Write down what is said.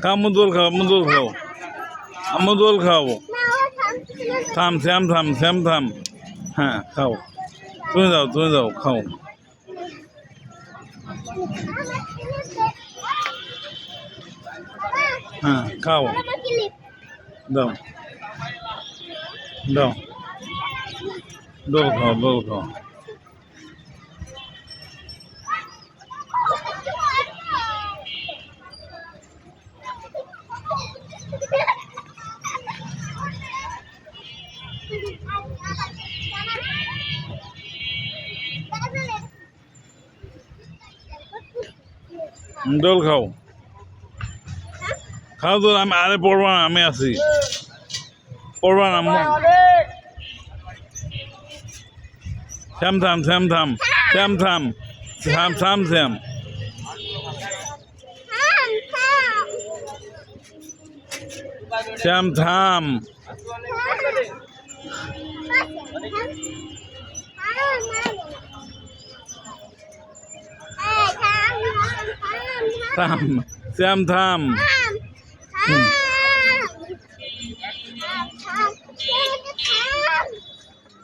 খাও মধুর খাও মধুর খাও। মধুর খাও। থাম, শ্যাম থাম শ্যাম, থাম। হ্যাঁ খাও। তুমি যাও তুমি যাও খাও। হ্যাঁ খাও। আমাকে লিপ দাও দাও দোল খাও দোল খাও হুম, খাও খাও তো আমি আরে পড়বা না আমি আছি। পড়বা না শ্যাম থাম শ্যাম থাম। শ্যাম থাম। শ্যাম থাম শ্যাম। শ্যাম থাম। থাম শ্যাম থাম। Hmm.